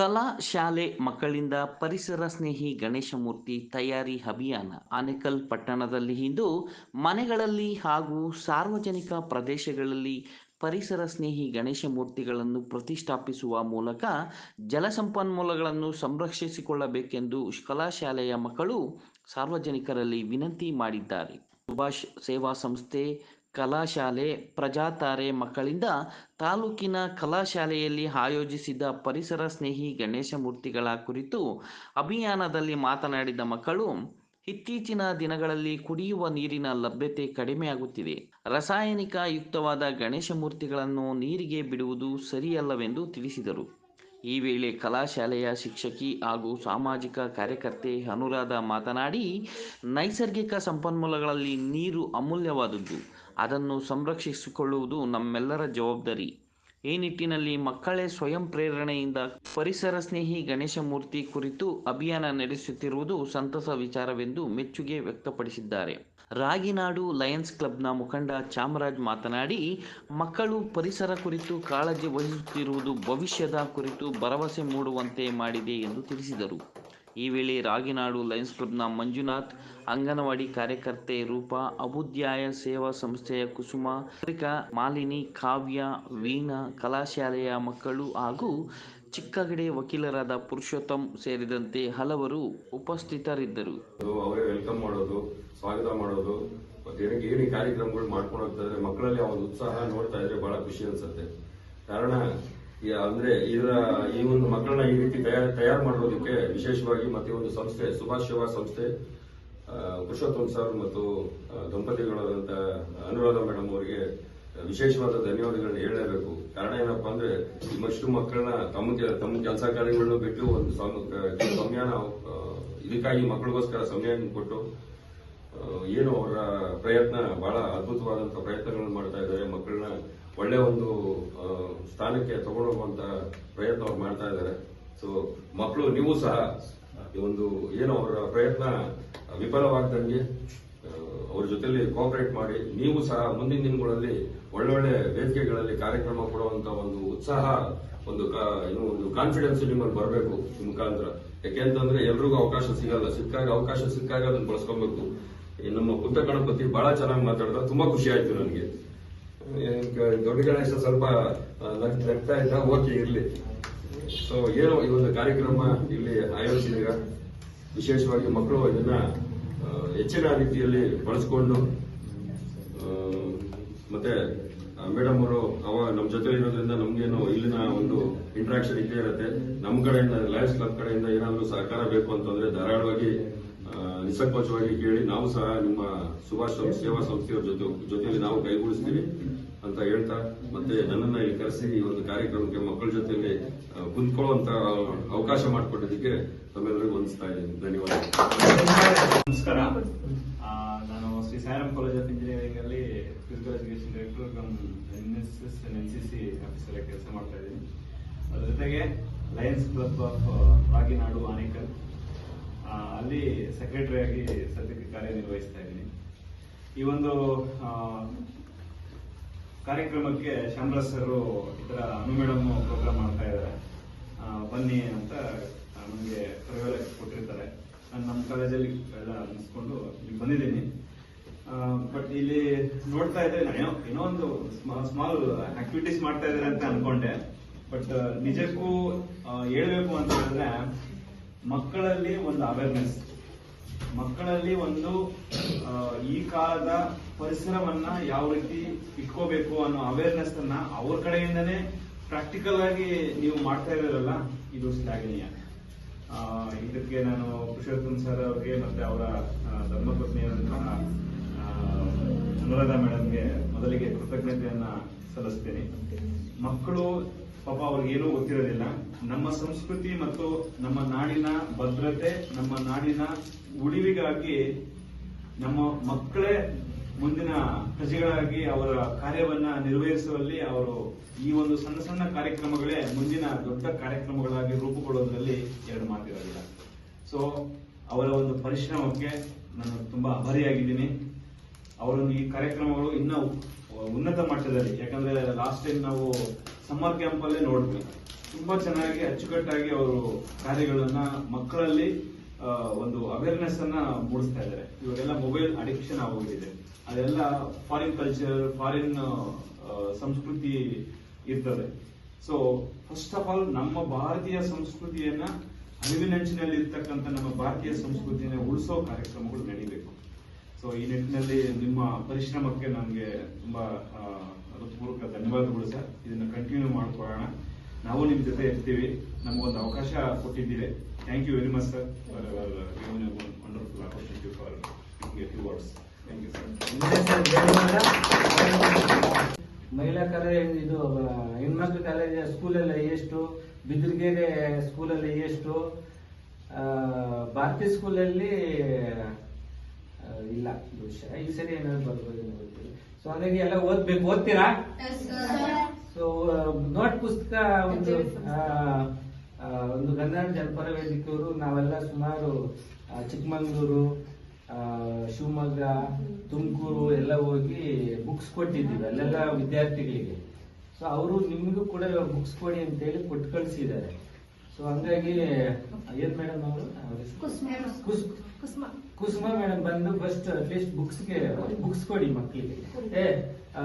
ಕಲಾ ಶಾಲೆ ಮಕ್ಕಳಿಂದ ಪರಿಸರ ಸ್ನೇಹಿ ಗಣೇಶ ಮೂರ್ತಿ ತಯಾರಿ ಅಭಿಯಾನ ಆನೇಕಲ್ ಪಟ್ಟಣದಲ್ಲಿ ಇಂದು ಮನೆಗಳಲ್ಲಿ ಹಾಗೂ ಸಾರ್ವಜನಿಕ ಪ್ರದೇಶಗಳಲ್ಲಿ ಪರಿಸರ ಸ್ನೇಹಿ ಗಣೇಶ ಮೂರ್ತಿಗಳನ್ನು ಪ್ರತಿಷ್ಠಾಪಿಸುವ ಮೂಲಕ ಜಲಸಂಪನ್ಮೂಲಗಳನ್ನು ಸಂರಕ್ಷಿಸಿಕೊಳ್ಳಬೇಕೆಂದು ಕಲಾಶಾಲೆಯ ಮಕ್ಕಳು ಸಾರ್ವಜನಿಕರಲ್ಲಿ ವಿನಂತಿ ಮಾಡಿದ್ದಾರೆ. ಸುಭಾಷ್ ಸೇವಾ ಸಂಸ್ಥೆ ಕಲಾಶಾಲೆ ಪ್ರಜಾತಾರೆ ಮಕ್ಕಳಿಂದ ತಾಲೂಕಿನ ಕಲಾಶಾಲೆಯಲ್ಲಿ ಆಯೋಜಿಸಿದ ಪರಿಸರ ಸ್ನೇಹಿ ಗಣೇಶ ಮೂರ್ತಿಗಳ ಕುರಿತು ಅಭಿಯಾನದಲ್ಲಿ ಮಾತನಾಡಿದ ಮಕ್ಕಳು, ಇತ್ತೀಚಿನ ದಿನಗಳಲ್ಲಿ ಕುಡಿಯುವ ನೀರಿನ ಲಭ್ಯತೆ ಕಡಿಮೆಯಾಗುತ್ತಿದೆ. ರಾಸಾಯನಿಕ ಯುಕ್ತವಾದ ಗಣೇಶ ಮೂರ್ತಿಗಳನ್ನು ನೀರಿಗೆ ಬಿಡುವುದು ಸರಿಯಲ್ಲವೆಂದು ತಿಳಿಸಿದರು. ಈ ವೇಳೆ ಕಲಾಶಾಲೆಯ ಶಿಕ್ಷಕಿ ಹಾಗೂ ಸಾಮಾಜಿಕ ಕಾರ್ಯಕರ್ತೆ ಅನುರಾಧ ಮಾತನಾಡಿ, ನೈಸರ್ಗಿಕ ಸಂಪನ್ಮೂಲಗಳಲ್ಲಿ ನೀರು ಅಮೂಲ್ಯವಾದದ್ದು. ಅದನ್ನು ಸಂರಕ್ಷಿಸಿಕೊಳ್ಳುವುದು ನಮ್ಮೆಲ್ಲರ ಜವಾಬ್ದಾರಿ. ಈ ನಿಟ್ಟಿನಲ್ಲಿ ಮಕ್ಕಳೇ ಸ್ವಯಂ ಪ್ರೇರಣೆಯಿಂದ ಪರಿಸರ ಸ್ನೇಹಿ ಗಣೇಶ ಮೂರ್ತಿ ಕುರಿತು ಅಭಿಯಾನ ನಡೆಸುತ್ತಿರುವುದು ಸಂತಸ ವಿಚಾರವೆಂದು ಮೆಚ್ಚುಗೆ ವ್ಯಕ್ತಪಡಿಸಿದ್ದಾರೆ. ರಾಗಿನಾಡು ಲಯನ್ಸ್ ಕ್ಲಬ್ನ ಮುಖಂಡ ಚಾಮರಾಜ್ ಮಾತನಾಡಿ, ಮಕ್ಕಳು ಪರಿಸರ ಕುರಿತು ಕಾಳಜಿ ವಹಿಸುತ್ತಿರುವುದು ಭವಿಷ್ಯದ ಕುರಿತು ಭರವಸೆ ಮೂಡುವಂತೆ ಮಾಡಿದೆ ಎಂದು ತಿಳಿಸಿದರು. ಈ ವೇಳೆ ರಾಗಿನಾಡು ಲಯನ್ಸ್ ಕ್ಲಬ್ನ ಮಂಜುನಾಥ್, ಅಂಗನವಾಡಿ ಕಾರ್ಯಕರ್ತೆ ರೂಪಾ ಅಭುದ್ಯಾಯ ಸೇವಾ ಸಂಸ್ಥೆಯ ಕುಸುಮ ಪತ್ರಿಕಾ ಮಾಲಿನಿ, ಕಾವ್ಯ, ವೀಣಾ, ಕಲಾಶಾಲೆಯ ಮಕ್ಕಳು ಹಾಗೂ ಚಿಕ್ಕಗಡೆ ವಕೀಲರಾದ ಪುರುಷೋತ್ತಮ್ ಸೇರಿದಂತೆ ಹಲವರು ಉಪಸ್ಥಿತರಿದ್ದರು. ಅವರೇ ವೆಲ್ಕಮ್ ಮಾಡೋದು, ಸ್ವಾಗತ ಮಾಡೋದು ಏನು ಕಾರ್ಯಕ್ರಮಗಳು ಮಾಡ್ಕೊಂಡು ಹೋಗ್ತಾ ಇದ್ರೆ ಮಕ್ಕಳಲ್ಲಿ ಒಂದು ಉತ್ಸಾಹ ನೋಡ್ತಾ ಇದ್ರೆ ಬಹಳ ಖುಷಿ ಅನ್ಸುತ್ತೆ. ಕಾರಣ ಅಂದ್ರೆ ಇದರ ಈ ಒಂದು ಮಕ್ಕಳನ್ನ ಈ ರೀತಿ ತಯಾರು ಮಾಡೋದಕ್ಕೆ ವಿಶೇಷವಾಗಿ ಮತ್ತೆ ಒಂದು ಸಂಸ್ಥೆ, ಸುಭಾಷ್ ಸೇವಾ ಸಂಸ್ಥೆ ಪುರುಷೋತ್ತಮ್ ಸರ್ ಮತ್ತು ದಂಪತಿಗಳಾದಂಥ ಅನುರಾಧ ಮೇಡಮ್ ಅವರಿಗೆ ವಿಶೇಷವಾದ ಧನ್ಯವಾದಗಳನ್ನ ಹೇಳಲೇಬೇಕು. ಕಾರಣ ಏನಪ್ಪಾ ಅಂದ್ರೆ ನಿಮ್ಮಷ್ಟು ಮಕ್ಕಳನ್ನ ತಮ್ಮ ತಮ್ಮ ಕೆಲಸ ಕಾರ್ಯಗಳನ್ನು ಬಿಟ್ಟು ಒಂದು ಸಮ- ಕ- ಸಮಯನ ಇದಕ್ಕಾಗಿ ಮಕ್ಕಳಿಗೋಸ್ಕರ ಸಮಯ ಕೊಟ್ಟು ಏನು ಅವರ ಪ್ರಯತ್ನ, ಬಹಳ ಅದ್ಭುತವಾದಂತಹ ಪ್ರಯತ್ನಗಳನ್ನು ಮಾಡ್ತಾ ಇದ್ದಾರೆ ಮಕ್ಕಳನ್ನ. ಒಳ್ಳೆ ಒಂದು ಸ್ಥಾನಕ್ಕೆ ತಗೊಂಡೋಗುವಂತ ಪ್ರಯತ್ನ ಅವ್ರು ಮಾಡ್ತಾ ಇದ್ದಾರೆ. ಸೊ ಮಕ್ಕಳು ನೀವು ಸಹ, ಈ ಒಂದು, ಏನು ಅವರ ಪ್ರಯತ್ನ ವಿಫಲವಾಗದಂಗೆ ಅವ್ರ ಜೊತೆಲಿ ಕೋಆಪರೇಟ್ ಮಾಡಿ, ನೀವು ಸಹ ಮುಂದಿನ ದಿನಗಳಲ್ಲಿ ಒಳ್ಳೊಳ್ಳೆ ವೇದಿಕೆಗಳಲ್ಲಿ ಕಾರ್ಯಕ್ರಮ ಕೊಡುವಂತ ಒಂದು ಉತ್ಸಾಹ, ಒಂದು ಏನು ಒಂದು ಕಾನ್ಫಿಡೆನ್ಸ್ ನಿಮ್ಮಲ್ಲಿ ಬರಬೇಕು ಈ ಮುಖಾಂತರ. ಯಾಕೆಂತಂದ್ರೆ ಎಲ್ರಿಗೂ ಅವಕಾಶ ಸಿಗಲ್ಲ. ಸಿಕ್ಕಾಗ ಅವಕಾಶ ಸಿಕ್ಕಾಗ ಅದನ್ನು ಬಳಸ್ಕೊಬೇಕು. ನಮ್ಮ ಪುಟ್ಟ ಗಣಪತಿ ಬಹಳ ಚೆನ್ನಾಗಿ ಮಾತಾಡಿದ. ತುಂಬಾ ಖುಷಿ ಆಯ್ತು ನನಗೆ. ದೊಡ್ಡ ಗಣೇಶ ಸ್ವಲ್ಪ ನಗ್ತಾ ಇದ್ದ ಓಕೆ ಇರ್ಲಿ. ಸೊ ಏನು ಈ ಒಂದು ಕಾರ್ಯಕ್ರಮ ಇಲ್ಲಿ ಆಯೋಜಿಸಿದೀರ ವಿಶೇಷವಾಗಿ ಮಕ್ಕಳು ಇದನ್ನ ಹೆಚ್ಚಿನ ರೀತಿಯಲ್ಲಿ ಬಳಸ್ಕೊಂಡು ಮತ್ತೆ ಮೇಡಮ್ ಅವರು, ಅವ ನಮ್ಮ ಜೊತೆ ಇರೋದ್ರಿಂದ ನಮ್ಗೇನು ಇಲ್ಲಿನ ಒಂದು ಇಂಟ್ರಾಕ್ಷನ್ ಇದ್ದೇ ಇರುತ್ತೆ. ನಮ್ಮ ಕಡೆಯಿಂದ ಲಯನ್ಸ್ ಕ್ಲಬ್ ಕಡೆಯಿಂದ ಏನಾದರೂ ಸಹಕಾರ ಬೇಕು ಅಂತಂದ್ರೆ ಧಾರಾಳವಾಗಿ ನಿಸ್ಸಂಕೋಚವಾಗಿ ಕೇಳಿ ನಾವು ಸಹ ನಿಮ್ಮ ಸುಭಾಷ್ ಸೇವಾ ಸಂಸ್ಥೆಯವರ ಜೊತೆ, ಜೊತೆಯಲ್ಲಿ ನಾವು ಕೈಗೂಡಿಸ್ತೀವಿ ಅಂತ ಹೇಳ್ತಾ, ಮತ್ತೆ ನನ್ನನ್ನ ಇಲ್ಲಿ ಕರೆಸಿ ಈ ಒಂದು ಕಾರ್ಯಕ್ರಮಕ್ಕೆ ಮಕ್ಕಳ ಜೊತೆಯಲ್ಲಿ ಕುಂತ್ಕೊಳ್ಳುವಂತ ಅವಕಾಶ ಮಾಡಿಕೊಟ್ಟಿದ್ದಕ್ಕೆ ತಮ್ಮೆಲ್ಲರಿಗೂ ಹೊಂದಿಸ್ತಾ ಇದ್ದೀನಿ. ಧನ್ಯವಾದ ನಮಸ್ಕಾರ. ನಾನು Shri Sairam college of engineering ಅಲ್ಲಿ physical education director N S S N C C officer ಕೆಲಸ ಮಾಡ್ತಾ ಇದ್ದೀನಿ. ಅದ್ರ ಜೊತೆಗೆ Lions club of Raginadu Anekal ಅಲ್ಲಿ ಸೆಕ್ರೆಟರಿ ಆಗಿ ಸದ್ಯಕ್ಕೆ ಕಾರ್ಯನಿರ್ವಹಿಸ್ತಾ ಇದ್ದೀನಿ. ಈ ಒಂದು ಕಾರ್ಯಕ್ರಮಕ್ಕೆ ಶ್ಯಾಮರಾಜ್ ಸರ್ ಈ ತರ ಅನು ಮೇಡಮ್ ಪ್ರೋಗ್ರಾಮ್ ಮಾಡ್ತಾ ಇದ್ದಾರೆ. ಬನ್ನಿ ಅಂತ ನಮಗೆ ಕರೆವೆಲ್ಲ ಕೊಟ್ಟಿರ್ತಾರೆ. ನಾನು ನಮ್ಮ ಕಾಲೇಜಲ್ಲಿ ಎಲ್ಲ ಮುಗಿಸ್ಕೊಂಡು ಇಲ್ಲಿ ಬಂದಿದ್ದೀನಿ. ಬಟ್ ಇಲ್ಲಿ ನೋಡ್ತಾ ಇದ್ರೆ ನಾನು ಏನೋ ಒಂದು ಸ್ಮಾಲ್ ಆಕ್ಟಿವಿಟೀಸ್ ಮಾಡ್ತಾ ಇದ್ದಾರೆ ಅಂತ ಅನ್ಕೊಂಡೆ. ಬಟ್ ನಿಜಕ್ಕೂ ಹೇಳ್ಬೇಕು ಅಂತ ಹೇಳಿದ್ರೆ ಮಕ್ಕಳಲ್ಲಿ ಒಂದು ಅವೇರ್ನೆಸ್ ಮಕ್ಕಳಲ್ಲಿ ಒಂದು ಈ ಕಾಲದ ಪರಿಸರವನ್ನ ಯಾವ ರೀತಿ ಇಟ್ಕೋಬೇಕು ಅನ್ನೋ ಅವೇರ್ನೆಸ್ ಅನ್ನ ಅವ್ರ ಕಡೆಯಿಂದನೇ ಪ್ರಾಕ್ಟಿಕಲ್ ಆಗಿ ನೀವು ಮಾಡ್ತಾ ಇರಲಿಲ್ಲ ಇದು ಶ್ಲಾಘನೀಯ ಇದಕ್ಕೆ ನಾನು ಪುರುಷೋತ್ತಮ್ ಸರ್ ಅವ್ರಿಗೆ ಮತ್ತೆ ಅವರ ಧರ್ಮಪತ್ನಿಯಾದಂತಹ ಅನುರಾಧ ಮೇಡಮ್ಗೆ ಮೊದಲಿಗೆ ಕೃತಜ್ಞತೆಯನ್ನ ಸಲ್ಲಿಸ್ತೇನೆ. ಮಕ್ಕಳು, ಪಾಪ ಅವ್ರಿಗೆ ಏನೂ ಗೊತ್ತಿರೋದಿಲ್ಲ. ನಮ್ಮ ಸಂಸ್ಕೃತಿ ಮತ್ತು ನಮ್ಮ ನಾಡಿನ ಭದ್ರತೆ, ನಮ್ಮ ನಾಡಿನ ಉಳಿವಿಗಾಗಿ ನಮ್ಮ ಮಕ್ಕಳೇ ಮುಂದಿನ ಪ್ರಜೆಗಳಾಗಿ ಅವರ ಕಾರ್ಯವನ್ನ ನಿರ್ವಹಿಸುವಲ್ಲಿ ಅವರು ಈ ಒಂದು ಸಣ್ಣ ಸಣ್ಣ ಕಾರ್ಯಕ್ರಮಗಳೇ ಮುಂದಿನ ದೊಡ್ಡ ಕಾರ್ಯಕ್ರಮಗಳಾಗಿ ರೂಪುಗೊಳ್ಳೋದ್ರಲ್ಲಿ ಎರಡು ಮಾತಿರೋದಿಲ್ಲ ಸೊ ಅವರ ಒಂದು ಪರಿಶ್ರಮಕ್ಕೆ ನಾನು ತುಂಬಾ ಅಭಾರಿಯಾಗಿದ್ದೀನಿ. ಅವರೊಂದು ಈ ಕಾರ್ಯಕ್ರಮಗಳು ಇನ್ನೂ ಉನ್ನತ ಮಟ್ಟದಲ್ಲಿ, ಯಾಕಂದ್ರೆ ಲಾಸ್ಟ್ ಟೈಮ್ ನಾವು ಸಮ್ಮರ್ ಕ್ಯಾಂಪ್ ಅಲ್ಲೇ ನೋಡಿದ್ವಿ. ತುಂಬಾ ಚೆನ್ನಾಗಿ ಅಚ್ಚುಕಟ್ಟಾಗಿ ಅವರು ಕಾರ್ಯಗಳನ್ನ ಮಕ್ಕಳಲ್ಲಿ ಒಂದು ಅವೇರ್ನೆಸ್ ಅನ್ನ ಮೂಡಿಸ್ತಾ ಇದ್ದಾರೆ. ಇವಾಗೆಲ್ಲ ಮೊಬೈಲ್ ಅಡಿಕ್ಷನ್ ಆಗೋಗಿದೆ. ಅದೆಲ್ಲ ಫಾರಿನ್ ಕಲ್ಚರ್ ಫಾರಿನ್ ಸಂಸ್ಕೃತಿ ಇರ್ತದೆ. ಸೊ ಫಸ್ಟ್ ಆಫ್ ಆಲ್ ನಮ್ಮ ಭಾರತೀಯ ಸಂಸ್ಕೃತಿಯನ್ನ ಅರಿವಿನಂಚಿನಲ್ಲಿ ಇರ್ತಕ್ಕಂಥ ನಮ್ಮ ಭಾರತೀಯ ಸಂಸ್ಕೃತಿಯನ್ನ ಉಳಿಸೋ ಕಾರ್ಯಕ್ರಮಗಳು ನಡೀಬೇಕು. ಸೊ ಈ ನಿಟ್ಟಿನಲ್ಲಿ ನಿಮ್ಮ ಪರಿಶ್ರಮಕ್ಕೆ ನಮಗೆ ತುಂಬಾ ಹೃತ್ಪೂರ್ವಕ ಧನ್ಯವಾದಗಳು ಸರ್. ಇದನ್ನ ಕಂಟಿನ್ಯೂ ಮಾಡ್ಕೊಳ್ಳೋಣ. ನಾವು ನಿಮ್ ಜೊತೆ ಇರ್ತೀವಿ. ನಮಗೊಂದು ಅವಕಾಶ ಕೊಟ್ಟಿದ್ದೀವಿ thank you very much sir for wonderful opportunity for words thank you sir ಮಹಿಳಾ ಕಾಲೇಜ್ ಇದು ಹೆಣ್ಮಕ್ಳು ಕಾಲೇಜ್ ಸ್ಕೂಲಲ್ಲಿ ಎಷ್ಟು ಬಿದಿರ್ಗೆರೆ ಸ್ಕೂಲಲ್ಲಿ ಎಷ್ಟು ಭಾರತಿ ಸ್ಕೂಲಲ್ಲಿ ಇಲ್ಲ ಬಹುಶಃ ಈ ಸರಿ ಏನಾದ್ರು ಬರ್ಬೋದು ನೋಡ್ತೀವಿ ಗೊತ್ತಿಲ್ಲ. ಸೊ ಹಾಗಾಗಿ ಎಲ್ಲ ಓದ್ಬೇಕು. ಓದ್ತೀರಾ? ಸೊ ನೋಟ್ ಪುಸ್ತಕ ಒಂದು ಒಂದು ಕನ್ನಡ ಜನಪರ ವೇದಿಕೆಯವರು ನಾವೆಲ್ಲ ಸುಮಾರು ಚಿಕ್ಕಮಂಗ್ಳೂರು ಶಿವಮೊಗ್ಗ ತುಮಕೂರು ಎಲ್ಲ ಹೋಗಿ ಬುಕ್ಸ್ ಕೊಟ್ಟಿದ್ದೀವಿ ಅಲ್ಲೆಲ್ಲ ವಿದ್ಯಾರ್ಥಿಗಳಿಗೆ. ಸೊ ಅವರು ನಿಮಗೂ ಕೂಡ ಬುಕ್ಸ್ ಕೊಡಿ ಅಂತೇಳಿ ಕೊಟ್ಟು ಕಳಿಸಿದ್ದಾರೆ ಸೊ ಹಂಗಾಗಿ ಏನ್ ಮೇಡಮ್ ಅವರು? ಕುಸ್ ಕುಸುಮ. ಮೇಡಮ್ ಬಂದು ಫಸ್ಟ್ ಅಟ್ಲೀಸ್ಟ್ ಬುಕ್ಸ್ಗೆ ಬುಕ್ಸ್ ಕೊಡಿ. ಮಕ್ಕಳಿಗೆ ಏ ಆ,